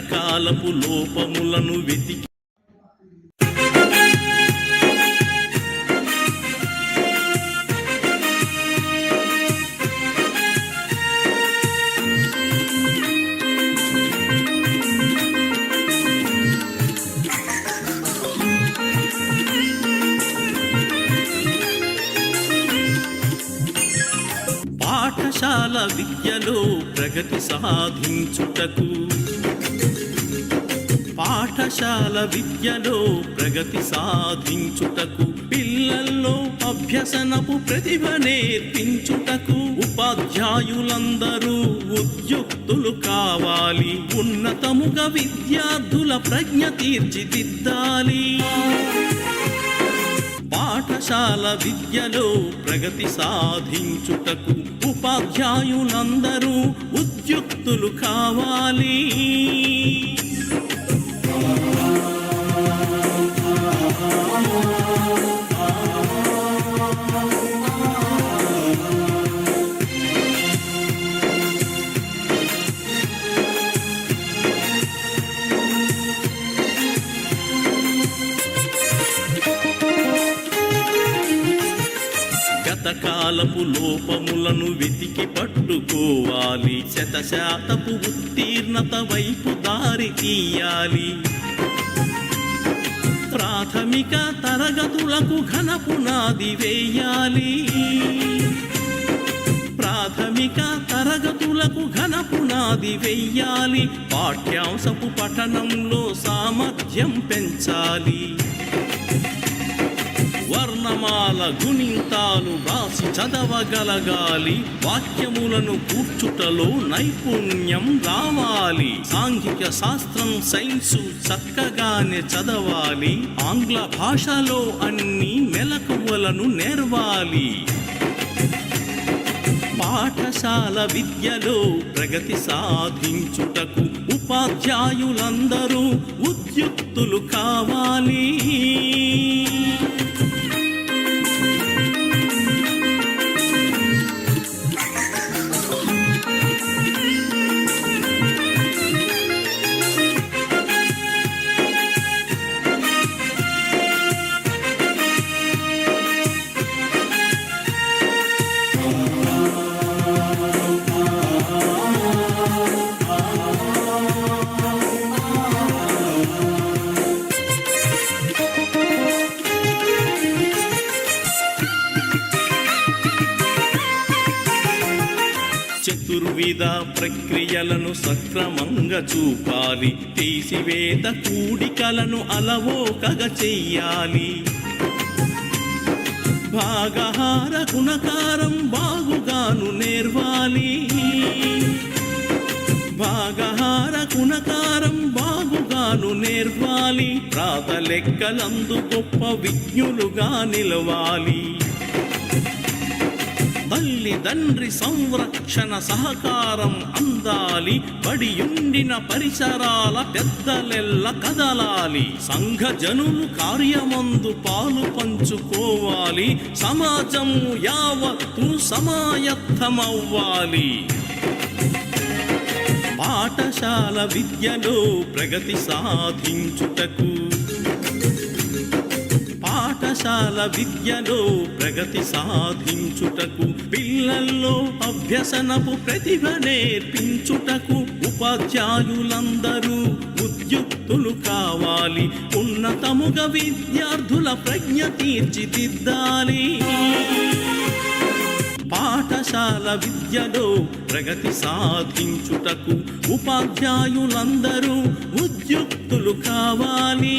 గతకాలపు లోపములను వెతికి పాఠశాల విద్యలో ప్రగతి సాధించుటకు పాఠశాల విద్యలో ప్రగతి సాధించుటకు పిల్లల్లో అభ్యసనపు ప్రతిభ నేర్పించుటకు ఉపాధ్యాయులందరూ ఉద్యుక్తులు కావాలి. ఉన్నతముగా విద్యార్థుల ప్రజ్ఞ తీర్చిదిద్దాలి. పాఠశాల విద్యలో ప్రగతి సాధించుటకు ఉపాధ్యాయులందరూ ఉద్యుక్తులు కావాలి. గతకాలపు లోపములను వెతికి పట్టుకోవాలి. శతశాతపు ఉత్తీర్ణత వైపు దారి తీయాలి. ప్రాథమిక తరగతులకు ఘన పునాది వేయాలి. ప్రాథమిక తరగతులకు ఘన పునాది వెయ్యాలి పాఠ్యాంశపు పఠనంలో సామర్థ్యం పెంచాలి. వర్ణమాల గుణింతాను వ్రాసి చదవగలగాలి. వాక్యములను కూర్చుటలో నైపుణ్యం రావాలి. సాంఘిక శాస్త్రం సైన్సు చక్కగానే చదవాలి. ఆంగ్ల భాషలో అన్ని మెలకువలను నేర్వాలి. పాఠశాల విద్యలో ప్రగతి సాధించుటకు ఉపాధ్యాయులందరూ ఉద్యుక్తులు కావాలి. చతుర్విధ ప్రక్రియలను సక్రమంగా చూపాలి. తీసివేత కూడికలను అలవోకగా చెయ్యాలి. భాగహార గుణకారం బాగుగాను నేర్వాలి. భాగహార గుణకారం బాగుగాను నేర్వాలి. ప్రాత లెక్కలందు గొప్ప విజ్ఞులుగా నిలవాలి. తల్లిదండ్రి సంరక్షణ సహకారం అందాలి బడియుండిన పరిసరాల పెద్దలెల్ల కదలాలి. సంఘ జనులు కార్యమందు పాలు పంచుకోవాలి సమాజం యావత్తు సమాయత్తమవ్వాలి. పాఠశాల విద్యలో ప్రగతి సాధించుటకు పాఠశాల విద్యలో ప్రగతి సాధించుటకు పిల్లల్లో అభ్యసనపు ప్రతిభ నేర్పించుటకు ఉపాధ్యాయులందరూ ఉద్యుక్తులు కావాలి. ఉన్నతముగా విద్యార్థుల ప్రజ్ఞ తీర్చిదిద్దాలి. పాఠశాల విద్యలో ప్రగతి సాధించుటకు ఉపాధ్యాయులందరూ ఉద్యుక్తులు కావాలి.